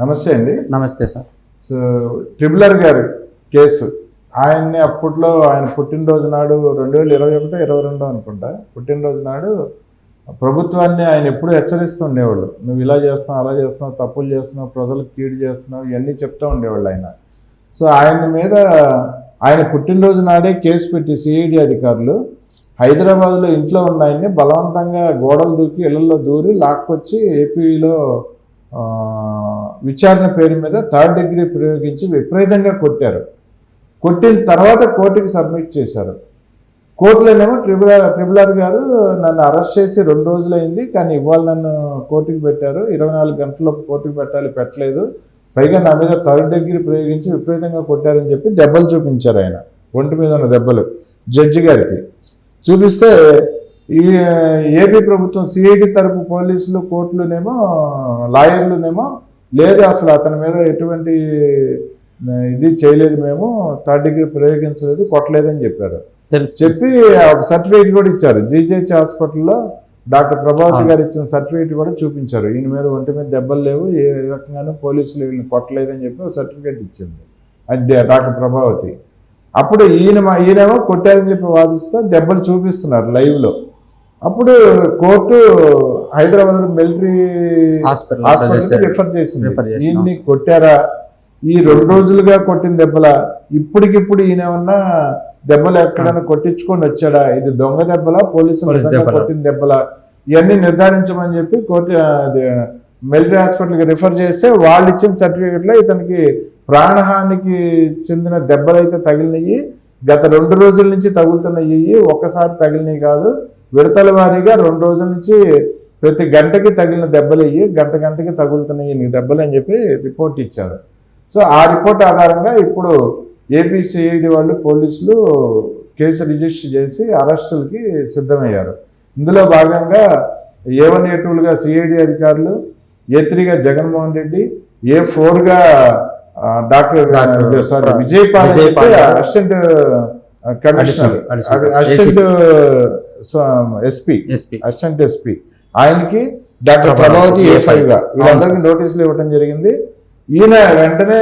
నమస్తే అండి. నమస్తే సార్. సో ట్రిబులర్ గారి కేసు. ఆయన్ని అప్పట్లో ఆయన పుట్టినరోజు నాడు రెండు వేల ఇరవై ఒకటో ఇరవై రెండో అనుకుంటా పుట్టినరోజు నాడు ప్రభుత్వాన్ని ఆయన ఎప్పుడూ హెచ్చరిస్తూ ఉండేవాళ్ళు. నువ్వు ఇలా చేస్తున్నావు అలా చేస్తున్నావు తప్పులు చేస్తున్నావు ప్రజలకు కీడు చేస్తున్నావు ఇవన్నీ చెప్తూ ఉండేవాళ్ళు ఆయన. సో ఆయన మీద ఆయన పుట్టినరోజు నాడే కేసు పెట్టి సిఐడి అధికారులు హైదరాబాద్లో ఇంట్లో ఉన్న ఆయన్ని బలవంతంగా గోడలు దూకి ఇళ్ళలో దూరి లాక్కొచ్చి ఏపీలో విచారణ పేరు మీద థర్డ్ డిగ్రీ ప్రయోగించి విపరీతంగా కొట్టారు. కొట్టిన తర్వాత కోర్టుకి సబ్మిట్ చేశారు. కోర్టులోనేమో ట్రిబుల్ ట్రిబులర్ గారు నన్ను అరెస్ట్ చేసి రెండు రోజులైంది కానీ ఇవాళ నన్ను కోర్టుకి పెట్టారు. ఇరవై నాలుగు గంటల్లో కోర్టుకి పెట్టాలి పెట్టలేదు. పైగా నా మీద థర్డ్ డిగ్రీ ప్రయోగించి విపరీతంగా కొట్టారని చెప్పి దెబ్బలు చూపించారు ఆయన. ఒంటి మీద ఉన్న దెబ్బలు. జడ్జి గారికి చూపిస్తే ఈ ఏపీ ప్రభుత్వం సిఐడి తరపు పోలీసులు కోర్టులునేమో లాయర్లునేమో లేదు అసలు అతని మీద ఎటువంటి ఇది చేయలేదు మేము థర్డ్ డిగ్రీ ప్రయోగించలేదు కొట్టలేదని చెప్పారు. చెప్పి ఒక సర్టిఫికేట్ కూడా ఇచ్చారు. జీజేహెచ్ హాస్పిటల్లో డాక్టర్ ప్రభావతి గారు ఇచ్చిన సర్టిఫికేట్ కూడా చూపించారు. ఈయన మీద ఒంటి మీద దెబ్బలు లేవు ఏ రకంగానూ పోలీసులు వీళ్ళని కొట్టలేదని చెప్పి ఒక సర్టిఫికేట్ ఇచ్చింది. అది డాక్టర్ ప్రభావతి. అప్పుడు ఈయన మా ఈయనేమో కొట్టారని చెప్పి వాదిస్తే దెబ్బలు చూపిస్తున్నారు లైవ్లో. అప్పుడు court Hyderabad military hospital refer చేసింది. ఈయన్ని కొట్టారా? ఈ రెండు రోజులుగా కొట్టిన దెబ్బల ఇప్పటికిప్పుడు ఈయన ఏమన్నా దెబ్బలు ఎక్కడైనా కొట్టించుకొని వచ్చాడా? ఇది దొంగ దెబ్బలా పోలీసులు పోలీస్? కొట్టిన దెబ్బలా? ఇవన్నీ నిర్ధారించమని చెప్పి కోర్టు మిలిటరీ హాస్పిటల్కి రిఫర్ చేస్తే వాళ్ళు ఇచ్చిన సర్టిఫికెట్లో ఇతనికి ప్రాణహానికి చెందిన దెబ్బలు అయితే తగిలినవి గత రెండు రోజుల నుంచి తగులుతున్నాయి ఒక్కసారి తగిలినవి కాదు విడతల వారీగా రెండు రోజుల నుంచి ప్రతి గంటకి తగిలిన దెబ్బలు అయ్యి గంట గంటకి తగులుతున్నాయి నీకు దెబ్బలు అని చెప్పి రిపోర్ట్ ఇచ్చారు సో ఆ రిపోర్ట్ ఆధారంగా ఇప్పుడు ఏపీ సిఐడి వాళ్ళు పోలీసులు కేసు రిజిస్టర్ చేసి అరెస్టులకి సిద్ధమయ్యారు ఇందులో భాగంగా ఏ వన్ ఏ టూలుగా సిఐడి అధికారులు ఏ త్రీగా Jaganmohan Reddy A ఫోర్గా doctor sorry Vijaypal. Assistant commissioner. Assistant SP SP. Assistant SP. ఆయనకి డాక్టర్ ప్రభావతి ఏ ఫైవ్గా అవును వీళ్ళందరికీ నోటీసులు ఇవ్వడం జరిగింది. ఈయన వెంటనే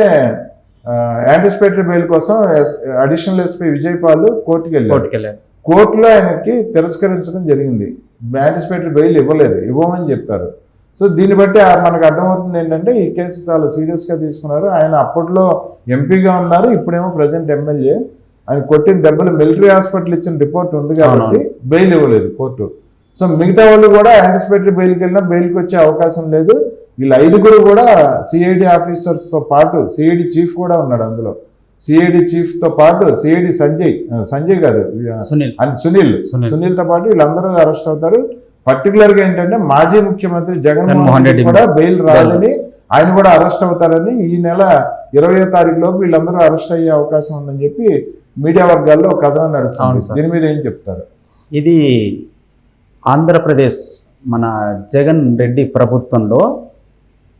యాంటిసిపేటరీ బెయిల్ కోసం అడిషనల్ ఎస్పీ విజయపాల్ కోర్టుకి వెళ్ళారు. కోర్టుకి వెళ్ళారు. కోర్టులో ఆయనకి తిరస్కరించడం జరిగింది. యాంటిసిపేటరీ బెయిల్ ఇవ్వలేదు. ఇవ్వమని చెప్పారు. సో దీన్ని బట్టి మనకు అర్థమవుతుంది ఏంటంటే ఈ కేసు చాలా serious గా తీసుకున్నారు. ఆయన అప్పట్లో ఎంపీగా ఉన్నారు. ఇప్పుడేమో ప్రజెంట్ ఎమ్మెల్యే ఆయన కొట్టిన దెబ్బలు మిలిటరీ హాస్పిటల్ ఇచ్చిన రిపోర్ట్ ఉంది కాబట్టి బెయిల్ ఇవ్వలేదు కోర్టు. సో మిగతా వాళ్ళు కూడా యాంటిసిపేటరీ బెయిల్కి వెళ్ళినా బెయిల్కి వచ్చే అవకాశం లేదు. వీళ్ళ ఐదుగురు కూడా సిఐడి ఆఫీసర్స్తో పాటు సిఐడి చీఫ్ కూడా ఉన్నాడు అందులో. సిఐడి చీఫ్తో పాటు సిఐడి సంజయ్ సంజయ్ కాదు సునీల్ అండ్ సునీల్. సునీల్. సునీల్. తో పాటు వీళ్ళందరూ అరెస్ట్ అవుతారు. పర్టికులర్గా ఏంటంటే మాజీ ముఖ్యమంత్రి జగన్మోహన్ రెడ్డి కూడా బెయిల్ రాదని ఆయన కూడా అరెస్ట్ అవుతారని ఈ నెల ఇరవై తారీఖు లోపు వీళ్ళందరూ అరెస్ట్ అయ్యే అవకాశం ఉందని చెప్పి మీడియా వర్గాల్లో ఒక కథనం నడుస్తుంది. దీని మీద ఏం చెప్తారు? ఇది ఆంధ్రప్రదేశ్ మన జగన్ రెడ్డి ప్రభుత్వంలో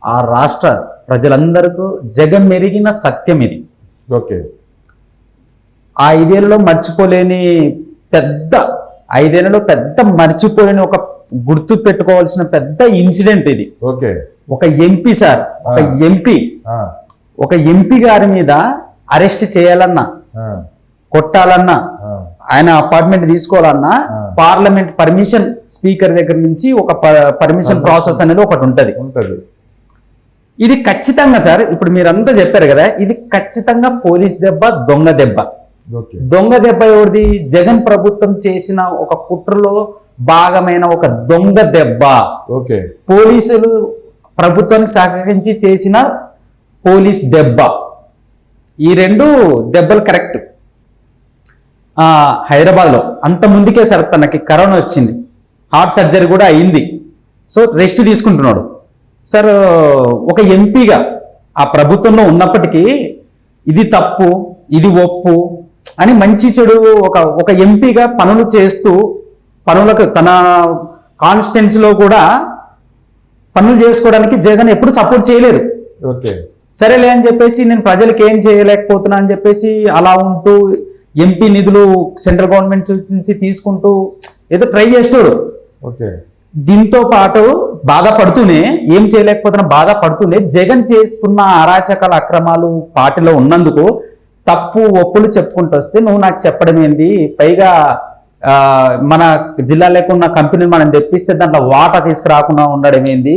ఆ రాష్ట్ర ప్రజలందరికీ జగన్ మెరిగిన సత్యం ఇది. ఓకే. ఆ ఐదేళ్ళలో మర్చిపోలేని పెద్ద ఐదేళ్ళలో పెద్ద మర్చిపోలేని ఒక గుర్తు పెట్టుకోవాల్సిన పెద్ద ఇన్సిడెంట్ ఇది. ఓకే. ఒక ఎంపీ సార్ ఒక ఎంపీ. ఒక ఎంపీ గారి మీద అరెస్ట్ చేయాలన్నా కొట్టాలన్నా ఆయన అపార్ట్మెంట్ తీసుకోవాలన్నా. పార్లమెంట్ పర్మిషన్ స్పీకర్ దగ్గర నుంచి ఒక పర్మిషన్ ప్రాసెస్ అనేది ఒకటి ఉంటది. ఇది ఖచ్చితంగా సార్ ఇప్పుడు మీరంతా చెప్పారు కదా ఇది ఖచ్చితంగా పోలీస్ దెబ్బ దొంగ దెబ్బ. దొంగ దెబ్బ ఎవరిది? జగన్ ప్రభుత్వం చేసిన ఒక కుట్రలో భాగమైన ఒక దొంగ దెబ్బ. ఓకే. పోలీసులు ప్రభుత్వానికి సహకరించి చేసిన పోలీస్ దెబ్బ. ఈ రెండు దెబ్బలు కరెక్ట్. హైదరాబాద్లో అంత ముందుకే సార్ తనకి కరోనా వచ్చింది. హార్ట్ సర్జరీ కూడా అయింది. సో రెస్ట్ తీసుకుంటున్నాడు. సార్ ఒక ఎంపీగా ఆ ప్రభుత్వంలో ఉన్నప్పటికీ ఇది తప్పు ఇది ఒప్పు అని మంచి చెడు ఒక ఒక ఎంపీగా పనులు చేస్తూ పనులకు తన కాన్స్టిట్యున్సీలో కూడా పనులు చేసుకోవడానికి జగన్ ఎప్పుడు సపోర్ట్ చేయలేదు. ఓకే. సరేలే అని చెప్పేసి నేను ప్రజలకు ఏం చేయలేకపోతున్నా అని చెప్పేసి అలా ఉంటూ ఎంపీ నిధులు సెంట్రల్ గవర్నమెంట్ నుంచి తీసుకుంటూ ఏదో ట్రై చేస్తాడు. ఓకే. దీంతో పాటు బాధపడుతూనే ఏం చేయలేకపోతున్నా బాధపడుతూనే జగన్ చేస్తున్న అరాచకాల అక్రమాలు పార్టీలో ఉన్నందుకు తప్పు ఒప్పులు చెప్పుకుంటూ వస్తే నువ్వు నాకు చెప్పడం ఏంది? పైగా మన జిల్లాలోకి ఉన్న కంపెనీని మనం తెప్పిస్తే దాంట్లో వాటా తీసుకురాకుండా ఉండడం ఏంది?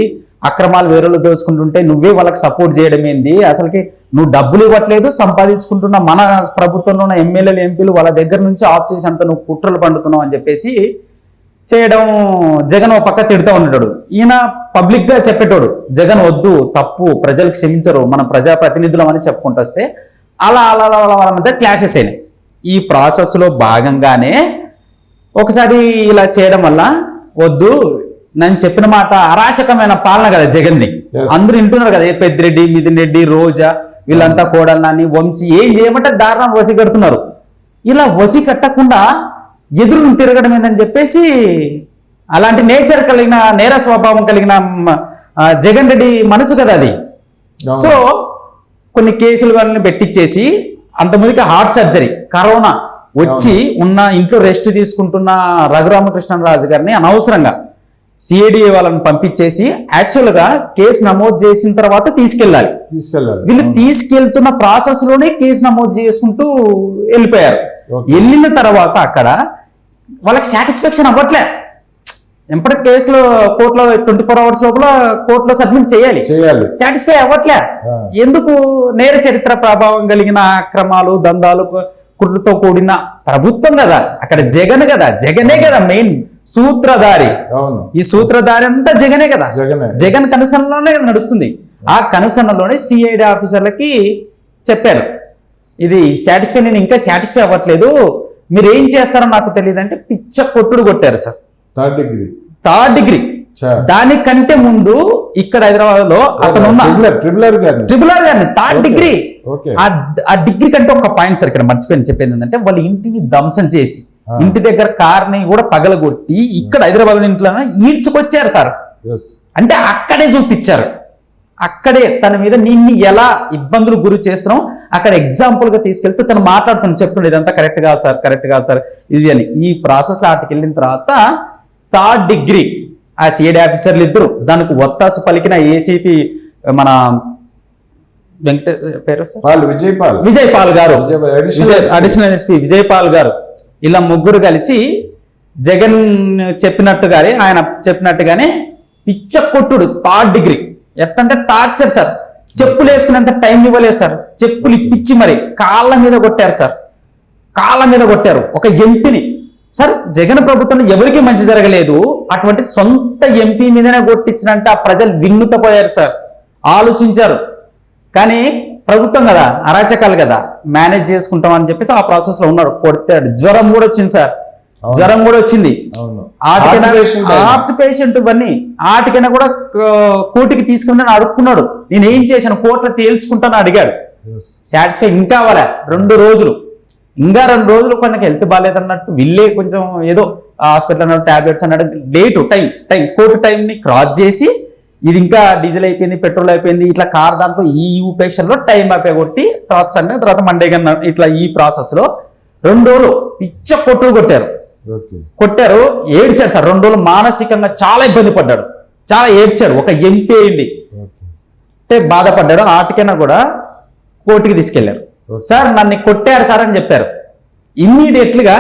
అక్రమాలు వేరేలు దోచుకుంటుంటే నువ్వే వాళ్ళకి సపోర్ట్ చేయడం ఏంది? అసలుకి నువ్వు డబ్బులు ఇవ్వట్లేదు సంపాదించుకుంటున్న మన ప్రభుత్వంలో ఉన్న ఎమ్మెల్యేలు ఎంపీలు వాళ్ళ దగ్గర నుంచి ఆఫ్ చేసేంత నువ్వు కుట్రలు పండుతున్నావు అని చెప్పేసి చేయడం జగన్ ఒక పక్క తిడుతూ ఉంటాడు ఈయన పబ్లిక్గా చెప్పేటోడు జగన్ వద్దు తప్పు ప్రజలు క్షమించరు మన ప్రజాప్రతినిధులం అని చెప్పుకుంటూ వస్తే అలా అలా అలా అలా వాళ్ళ మధ్య క్లాషెస్ అయినాయి. ఈ ప్రాసెస్లో భాగంగానే ఒకసారి ఇలా చేయడం వల్ల వద్దు. నేను చెప్పిన మాట అరాచకమైన పాలన కదా జగన్ది. అందరూ వింటున్నారు కదా ఏ పెద్దిరెడ్డి మిథున్ రెడ్డి రోజా వీళ్ళంతా కోడల్ని వంశీ ఏం చేయమంటే దారుణం వసి కడుతున్నారు. ఇలా వసి కట్టకుండా ఎదురు తిరగడం ఏందని చెప్పేసి అలాంటి నేచర్ కలిగిన నేర స్వభావం కలిగిన జగన్ రెడ్డి మనసు కదా అది. సో కొన్ని కేసులు వాళ్ళని పెట్టించేసి అంతమందికి హార్ట్ సర్జరీ కరోనా. వచ్చి ఉన్న ఇంట్లో రెస్ట్ తీసుకుంటున్న రఘురామకృష్ణరాజు గారిని అనవసరంగా సిఐడి వాళ్ళని పంపించేసి యాక్చువల్గా కేసు నమోదు చేసిన తర్వాత తీసుకెళ్ళాలి. తీసుకెళ్ళాలి. వీళ్ళు తీసుకెళ్తున్న ప్రాసెస్లోనే కేసు నమోదు చేసుకుంటూ వెళ్ళిపోయారు. వెళ్ళిన తర్వాత అక్కడ వాళ్ళకి సాటిస్ఫాక్షన్ అవ్వట్లే. ఎప్పటి కేసులో కోర్టులో ట్వంటీ ఫోర్ అవర్స్ లోపల కోర్టులో సబ్మిట్ చేయాలి. సాటిస్ఫై అవ్వట్లే. ఎందుకు నేర చరిత్ర ప్రభావం కలిగిన అక్రమాలు దందాలు కుట్రతో కూడిన ప్రభుత్వం కదా అక్కడ జగన్ కదా జగనే కదా మెయిన్ సూత్రధారి. ఈ సూత్రధారి అంతా జగనే కదా. జగనే. కనుసనలోనే నడుస్తుంది. ఆ కనుసనలోనే సిఐడి ఆఫీసర్లకి చెప్పారు. ఇది సాటిస్ఫై నేను ఇంకా సాటిస్ఫై అవ్వట్లేదు. మీరు ఏం చేస్తారో నాకు తెలియదు అంటే పిచ్చ కొట్టుడు కొట్టారు sir. Third degree third degree. దానికంటే ముందు ఇక్కడ హైదరాబాద్లో అతను ట్రిబులర్ ట్రిబులర్ గారిని. థర్డ్. డిగ్రీ. ఆ డిగ్రీ కంటే ఒక పాయింట్ సార్ ఇక్కడ మర్చిపోయింది చెప్పేది ఏంటంటే వాళ్ళ ఇంటిని ధ్వంసం చేసి. ఇంటి దగ్గర కార్ని కూడా పగలగొట్టి ఇక్కడ హైదరాబాద్ ఇంట్లో ఈడ్చుకొచ్చారు సార్. అంటే అక్కడే చూపించారు. అక్కడే తన మీద నిన్ను ఎలా ఇబ్బందులు గురి చేస్తున్నాం అక్కడ ఎగ్జాంపుల్గా తీసుకెళ్తే తను మాట్లాడుతాను చెప్తుండే ఇదంతా కరెక్ట్ కాదు సార్ కరెక్ట్ కాదు సార్ ఇది అని. ఈ ప్రాసెస్లో ఆటకి వెళ్ళిన తర్వాత థర్డ్ డిగ్రీ. ఆ సిఐడి ఆఫీసర్లు ఇద్దరు. దానికి ఒత్తాసు పలికిన ఏసీపీ మన వెంకట పేరు సార్? పాల్ విజయ్ పాల్ విజయ్ పాల్ గారు. అడిషనల్ ఎస్పీ విజయ్ పాల్ గారు. ఇలా ముగ్గురు కలిసి జగన్ చెప్పినట్టుగానే ఆయన చెప్పినట్టుగానే పిచ్చ కొట్టుడు థర్డ్ డిగ్రీ. ఎట్టంటే టార్చర్ సార్. చెప్పులు వేసుకునేంత టైం ఇవ్వలేదు సార్. చెప్పులు ఇప్పించి మరి కాళ్ళ మీద కొట్టారు సార్. కాళ్ళ మీద కొట్టారు. ఒక ఎంపీని సార్ జగన్ ప్రభుత్వంలో ఎవరికి మంచి జరగలేదు. అటువంటి సొంత ఎంపీ మీదనే కొట్టించినంటే ఆ ప్రజలు విన్నుతపోయారు సార్. ఆలోచించారు. కానీ ప్రభుత్వం కదా అరాచకాలు కదా మేనేజ్ చేసుకుంటాం అని చెప్పేసి ఆ ప్రాసెస్లో ఉన్నాడు కొడతాడు జ్వరం కూడా వచ్చింది సార్. జ్వరం కూడా వచ్చింది. హార్ట్ పేషెంట్ ఇవన్నీ ఆటికైనా కూడా కోర్టుకి తీసుకుని అడుక్కున్నాడు. నేను ఏం చేశాను? కోర్టులో తేల్చుకుంటాను అడిగాడు. సాటిస్ఫై ఇంకా అవ్వలే. రెండు రోజులు. ఇంకా రెండు రోజులు కొన్నకి హెల్త్ బాగాలేదన్నట్టు వీళ్ళే కొంచెం ఏదో హాస్పిటల్ అన్నాడు టాబ్లెట్స్ అన్నాడు లేటు టైం టైం కోర్టు టైంని క్రాస్ చేసి ఇది ఇంకా డీజిల్ అయిపోయింది పెట్రోల్ అయిపోయింది ఇట్లా కార్ దాంట్లో ఈ ఉపేషన్లో టైం అయిపోయి కొట్టి తర్వాత సండే తర్వాత మండే కన్నా ఇట్లా ఈ ప్రాసెస్లో రెండు రోజులు పిచ్చ కొట్టులు కొట్టారు. కొట్టారు ఏడ్చాడు సార్. రెండు రోజులు మానసికంగా చాలా ఇబ్బంది పడ్డాడు. చాలా ఏడ్చాడు ఒక ఎంపీ అయింది. అంటే బాధపడ్డాడు. ఆటికైనా కూడా కోర్టుకి తీసుకెళ్ళారు. సార్ నన్ను కొట్టారు సార్ అని చెప్పారు. ఇమ్మీడియట్లుగా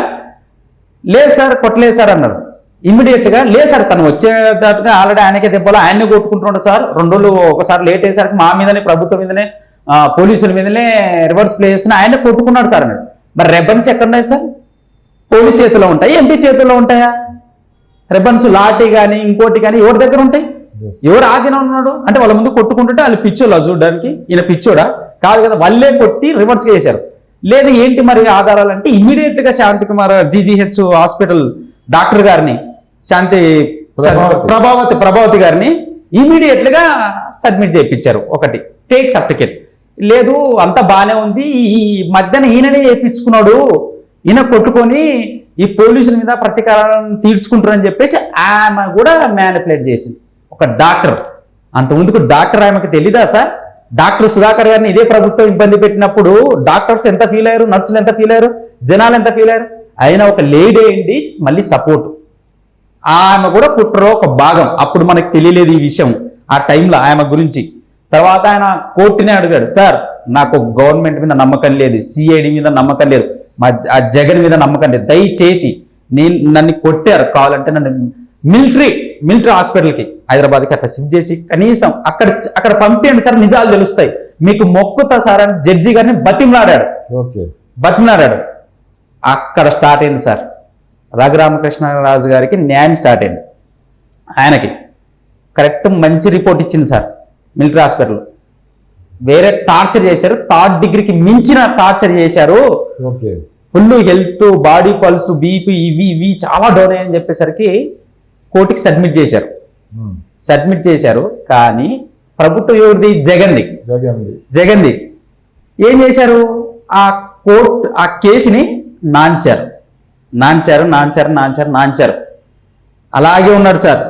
లేదు సార్ కొట్టలేదు సార్ అన్నారు ఇమ్మీడియట్గా లేదు సార్ తను వచ్చేటట్టుగా ఆల్రెడీ ఆయనకే దెబ్బలు ఆయన్ని కొట్టుకుంటున్నాడు సార్. రెండు రోజులు ఒకసారి లేట్ అయ్యేసరికి మా మీదనే ప్రభుత్వం మీదనే పోలీసుల మీదనే రివర్స్ ప్లే చేస్తున్నా. ఆయన కొట్టుకున్నాడు సార్ అన్నాడు. మరి రెబన్స్ ఎక్కడ ఉన్నాయి సార్? పోలీస్ చేతిలో ఉంటాయి? ఎంపీ చేతిలో ఉంటాయా? రెబన్స్ లాఠీ కానీ ఇంకోటి కానీ ఎవరి దగ్గర ఉంటాయి. ఎవరు ఆగిన ఉన్నాడు? అంటే వాళ్ళ ముందు కొట్టుకుంటుంటే వాళ్ళు పిచ్చోళ్ళు చూడడానికి. ఈయన పిచ్చోడా? కాదు కదా వాళ్ళే కొట్టి రివర్స్ చేశారు. లేదు ఏంటి మరి ఆధారాలు అంటే ఇమ్మీడియట్గా Shanti Kumar GGH hospital doctor గారిని శాంతి ప్రభావతి. ప్రభావతి గారిని ఇమీడియట్గా సబ్మిట్ చేయించారు. ఒకటి ఫేక్ సర్టిఫికేట్ లేదు అంత బానే ఉంది ఈ మధ్యన ఈయననే చేయించుకున్నాడు. ఈయన కొట్టుకొని ఈ పోలీసుల మీద ప్రతీకారం తీర్చుకుంటారని చెప్పేసి ఆమె కూడా మ్యానిపులేట్ చేసింది. ఒక డాక్టర్. అంత ముందుకు డాక్టర్ ఆమెకు తెలీదా సార్? డాక్టర్ సుధాకర్ గారిని ఇదే ప్రభుత్వం ఇబ్బంది పెట్టినప్పుడు డాక్టర్స్ ఎంత ఫీల్ అయ్యారు? నర్సులు ఎంత ఫీల్ అయ్యారు? జనాలు ఎంత ఫీల్ అయ్యారు? అయినా ఒక లేడీ అయింది మళ్ళీ సపోర్ట్. ఆమె కూడా కుట్రలో ఒక భాగం. అప్పుడు మనకు తెలియలేదు ఈ విషయం. ఆ టైంలో ఆమె గురించి. తర్వాత ఆయన కోర్టునే అడిగాడు సార్ నాకు గవర్నమెంట్ మీద నమ్మకం లేదు సిఐడి మీద నమ్మకం లేదు మా ఆ జగన్ మీద నమ్మకం లేదు. దయచేసి నేను నన్ను కొట్టారు కావాలంటే నన్ను మిలిటరీ మిలిటరీ హాస్పిటల్కి హైదరాబాద్కి అట్లా షిఫ్ట్ చేసి కనీసం అక్కడ అక్కడ పంపించండి సార్ నిజాలు తెలుస్తాయి. మీకు మొక్కుతా సార్ అని జడ్జి గారిని బతిమలాడాడు. ఓకే. బతిమలాడాడు. అక్కడ స్టార్ట్ అయింది సార్. రఘురామకృష్ణరాజు గారికి న్యాయం స్టార్ట్ అయింది. ఆయనకి కరెక్ట్ మంచి రిపోర్ట్ ఇచ్చింది సార్ మిలిటరీ హాస్పిటల్. వేరే టార్చర్ చేశారు థర్డ్ డిగ్రీకి మించిన టార్చర్ చేశారు. Okay. Full health body pulse BP ఇవి ఇవి చాలా డౌన్ అయ్యని చెప్పేసరికి కోర్టుకి సబ్మిట్ చేశారు. సబ్మిట్ చేశారు కానీ ప్రభుత్వం ఎవరిది జగన్ది. జగన్ది. ఏం చేశారు? ఆ కోర్ట్ ఆ కేసుని నాంచారు. నాంచారు నాంచారు నాంచారు నాంచారు. అలాగే ఉన్నాడు సార్.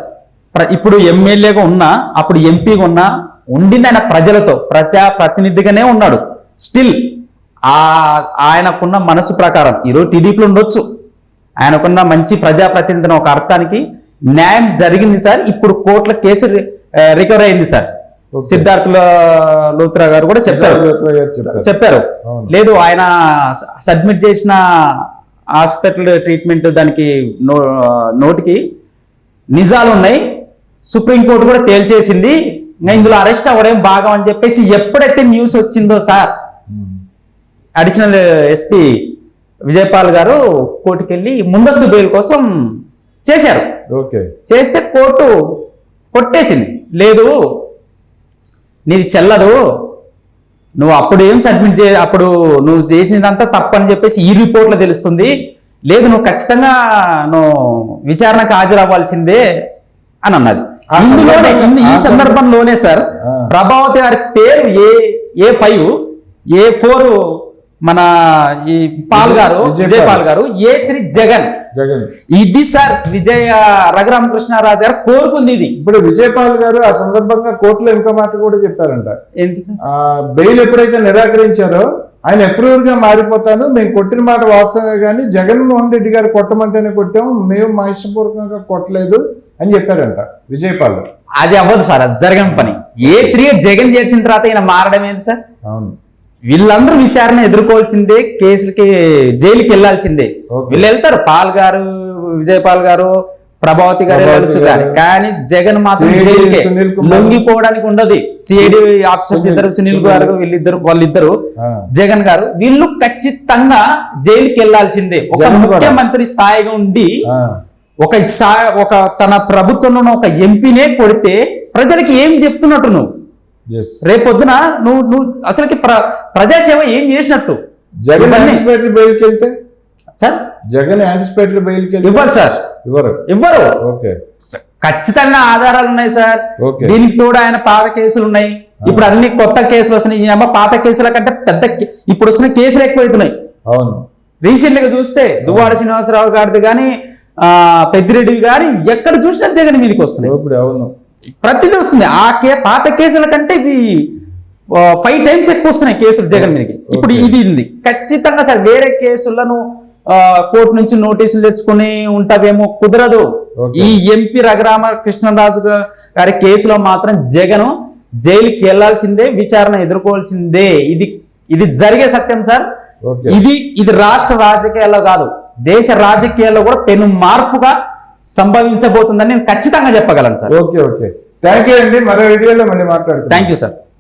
ఇప్పుడు ఎమ్మెల్యేగా ఉన్నా అప్పుడు ఎంపీగా ఉన్నా ఉండింది ఆయన ప్రజలతో ప్రజా ప్రతినిధిగానే ఉన్నాడు. స్టిల్ ఆ ఆయనకున్న మనసు ప్రకారం ఈరోజు టీడీపీలో ఉండొచ్చు. ఆయనకున్న మంచి ప్రజాప్రతినిధిని ఒక అర్థానికి న్యాయం జరిగింది సార్ ఇప్పుడు కోర్టుల కేసు రికవర్ అయింది సార్. సిద్ధార్థ లోత్రా గారు కూడా చెప్పారు చెప్పారు. లేదు ఆయన సబ్మిట్ చేసిన హాస్పిటల్ ట్రీట్మెంట్ దానికి నోటికి నిజాలు ఉన్నాయి సుప్రీంకోర్టు కూడా తేల్చేసింది ఇందులో అరెస్ట్ అవ్వడం భాగం అని చెప్పేసి ఎప్పుడైతే న్యూస్ వచ్చిందో సార్. అడిషనల్ ఎస్పీ విజయపాల్ గారు కోర్టుకి వెళ్ళి ముందస్తు బెయిల్ కోసం చేశారు. ఓకే. చేస్తే కోర్టు కొట్టేసింది. లేదు నీది చెల్లదు నువ్వు అప్పుడు ఏం సబ్మిట్ చే అప్పుడు నువ్వు చేసినదంతా తప్పని చెప్పేసి ఈ రిపోర్ట్లో తెలుస్తుంది. లేదు నువ్వు ఖచ్చితంగా నువ్వు విచారణకు హాజరవ్వాల్సిందే అని అన్నది. ఇన్ని- ఈ సందర్భంలోనే సార్. ప్రభావతి గారి పేరు ఏ ఏ ఫైవ్ ఏ ఫోర్ మన ఈ పాల్ గారు విజయ్ పాల్. గారు ఏ త్రీ జగన్. జగన్. ఇది సార్ విజయ రఘురామకృష్ణరాజు గారు కోరుకుంది ఇది. ఇప్పుడు విజయపాల్ గారు ఆ సందర్భంగా కోర్టులో ఇంకో మాట కూడా చెప్పారంట. ఏంటి బెయిల్ ఎప్పుడైతే నిరాకరించారో ఆయన అప్రూవర్గా మారిపోతాను మేము కొట్టిన మాట వాస్తవమే కానీ జగన్మోహన్ రెడ్డి గారు కొట్టమంటేనే కొట్టాము మేము మా ఇష్టపూర్వకంగా కొట్టలేదు అని చెప్పారంట విజయపాల్ అది అవ్వదు సార్ అది జరగని పని. ఏ త్రీ జగన్ చేర్చిన తర్వాత ఈయన మారడం ఏంటి సార్? అవును. వీళ్ళందరూ విచారణ ఎదుర్కోవాల్సిందే కేసులకి జైలుకి వెళ్ళాల్సిందే Okay. వీళ్ళు వెళ్తారు పాల్ గారు విజయపాల్ గారు ప్రభావతి గారు వెళ్ళొచ్చు. కానీ కానీ జగన్ మాత్రం జైలుకే. లొంగిపోవడానికి ఉండదు సిఐడి ఆఫీసర్స్ ఇద్దరు సునీల్. గారు వీళ్ళిద్దరు వాళ్ళిద్దరు. జగన్ గారు వీళ్ళు ఖచ్చితంగా జైలుకి వెళ్ళాల్సిందే ఒక. ముఖ్యమంత్రి స్థాయిగా ఉండి ఒక ఒక తన ప్రభుత్వంలో ఒక ఎంపీనే కొడితే ప్రజలకి ఏం చెప్తున్నట్టు నువ్వు. రేపొద్దున నువ్వు నువ్వు అసలుకి ప్ర ప్రజాసేవ ఏం చేసినట్టు? జగన్ యాంటిసిపేటరీ బెయిల్కి వెళ్తే సార్? జగన్ యాంటిసిపేటరీ బెయిల్కి ఇవ్వరు సార్. ఇవ్వరు. ఇవ్వరు. ఓకే. ఖచ్చితంగా ఆధారాలు ఉన్నాయి సార్. దీనికి తోడు ఆయన పాత కేసులు ఉన్నాయి. ఇప్పుడు అన్ని కొత్త కేసులు వస్తున్నాయి. ఈ అమ్మ పాత కేసుల కంటే పెద్ద ఇప్పుడు వస్తున్న కేసులు ఎక్కువైతున్నాయి అవును. రీసెంట్గా చూస్తే దువ్వాడ శ్రీనివాసరావు గారిది కానీ పెద్దిరెడ్డి గాని ఎక్కడ చూసినా జగన్ మీదకి వస్తున్నాయి. ఇప్పుడు అవును. ప్రతిదీ వస్తుంది. ఆ కే పాత కేసుల కంటే ఇవి ఫైవ్ టైమ్స్ ఎక్కువ వస్తున్నాయి కేసులు జగన్ మీదకి. ఇప్పుడు. ఇది ఉంది. ఖచ్చితంగా సార్ వేరే కేసులను కోర్టు నుంచి నోటీసులు తెచ్చుకుని ఉంటావేమో కుదరదు. ఈ ఎంపీ రఘురామ కృష్ణరాజు గారి కేసులో మాత్రం జగన్ జైలుకి వెళ్ళాల్సిందే విచారణ ఎదుర్కోవాల్సిందే. ఇది ఇది జరిగే సత్యం సార్. ఇది ఇది రాష్ట్ర రాజకీయాల్లో కాదు. దేశ రాజకీయాల్లో కూడా పెను మార్పుగా సంభవించబోతుందని నేను ఖచ్చితంగా చెప్పగలను sir. Okay okay. Thank you అండి. మరో వీడియోలో మళ్ళీ మాట్లాడుతాం థ్యాంక్ యూ సార్